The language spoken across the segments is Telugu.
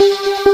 Música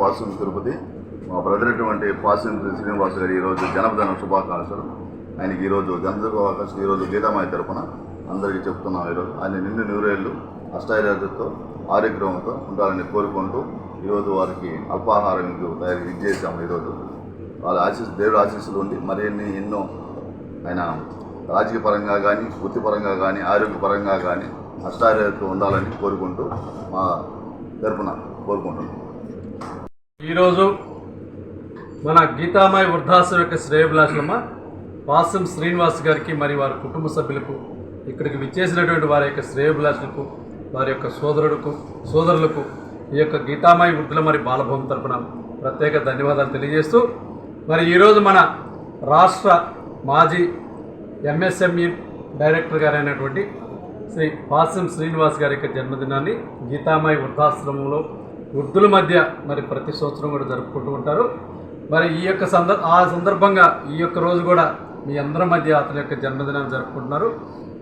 Pasam Tirupati. మా బ్రదర్ అటువంటి పాసం శ్రీనివాస్ గారి ఈరోజు జన్మదిన శుభాకాంక్షలు. ఆయనకి ఈరోజు జన్మదిన శుభాకాంక్షలు. ఈరోజు గీతామాయ తరపున అందరికీ చెప్తున్నాం ఈరోజు. ఆయన నిన్ను నూరేళ్ళు అష్టాయిరాజుతో ఆరోగ్యంతో ఉండాలని కోరుకుంటూ ఈరోజు వారికి అల్పాహారం తయారు ఇది చేశాము ఈరోజు. వాళ్ళ ఆశీస్ దేవుడు ఆశీస్సులు ఉండి మరిన్ని ఎన్నో ఆయన రాజకీయ పరంగా కానీ వృత్తిపరంగా కానీ ఆరోగ్యపరంగా కానీ అష్టారోగ్యంతో ఉండాలని కోరుకుంటూ మా తరపున కోరుకుంటున్నాం. ఈరోజు మన గీతామాయి వృద్ధాశ్రమ యొక్క శ్రేయభిలాషులమ్మ పాసం శ్రీనివాస్ గారికి మరి వారి కుటుంబ సభ్యులకు ఇక్కడికి విచ్చేసినటువంటి వారి యొక్క శ్రేయభిలాషులకు వారి యొక్క సోదరులకు సోదరులకు ఈ యొక్క గీతామాయి వృద్ధుల మరి బాలభవన్ తరపున ప్రత్యేక ధన్యవాదాలు తెలియజేస్తూ మరి ఈరోజు మన రాష్ట్ర మాజీ ఎంఎస్ఎంఈ డైరెక్టర్ గారైనటువంటి శ్రీ పాసం శ్రీనివాస్ గారి యొక్క జన్మదినాన్ని గీతామాయి వృద్ధాశ్రమంలో వృద్ధుల మధ్య మరి ప్రతి సంవత్సరం కూడా జరుపుకుంటూ ఉంటారు. మరి ఈ యొక్క సందర్ ఆ సందర్భంగా ఈ యొక్క రోజు కూడా మీ అందరి మధ్య అతని యొక్క జన్మదినాన్ని జరుపుకుంటున్నారు.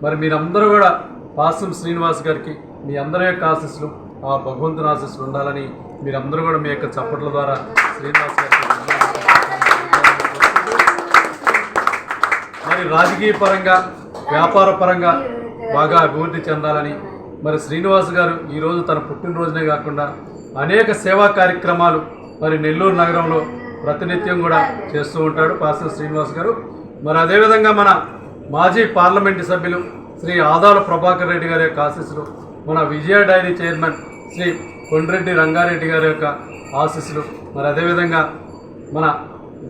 మరి మీరందరూ కూడా పాసం శ్రీనివాస్ గారికి మీ అందరి యొక్క ఆశీస్సులు ఆ భగవంతుని ఆశీస్సులు ఉండాలని మీరందరూ కూడా మీ యొక్క చప్పట్ల ద్వారా శ్రీనివాస్ గారికి మరి రాజకీయ పరంగా వ్యాపార పరంగా బాగా అభివృద్ధి చెందాలని మరి శ్రీనివాస్ గారు ఈరోజు తన పుట్టినరోజునే కాకుండా అనేక సేవా కార్యక్రమాలు మరి నెల్లూరు నగరంలో ప్రతినిత్యం కూడా చేస్తూ ఉంటాడు పాస్టర్ శ్రీనివాస్ గారు. మరి అదేవిధంగా మన మాజీ పార్లమెంటు సభ్యులు శ్రీ ఆదాల ప్రభాకర్ రెడ్డి గారి యొక్క ఆశీస్సులు మన విజయ డైరీ చైర్మన్ శ్రీ కొండ్రెడ్డి రంగారెడ్డి గారి యొక్క ఆశీస్సులు మరి అదేవిధంగా మన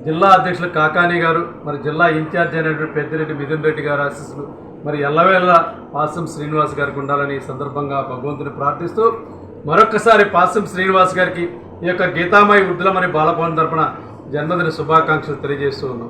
జిల్లా అధ్యక్షులు కాకాని గారు మరి జిల్లా ఇన్ఛార్జ్ అయినటువంటి పెద్దిరెడ్డి మిథున్ రెడ్డి గారి ఆశీస్సులు మరి ఎల్లవేళ పాసం శ్రీనివాస్ గారికి ఉండాలని ఈ సందర్భంగా భగవంతుని ప్రార్థిస్తూ మరొకసారి పాసం శ్రీనివాస్ గారికి ఈ యొక్క గీతామయ వృద్ధుల మరి బాలభవన్ తరపున జన్మదిన శుభాకాంక్షలు తెలియజేస్తూ ఉన్నాం.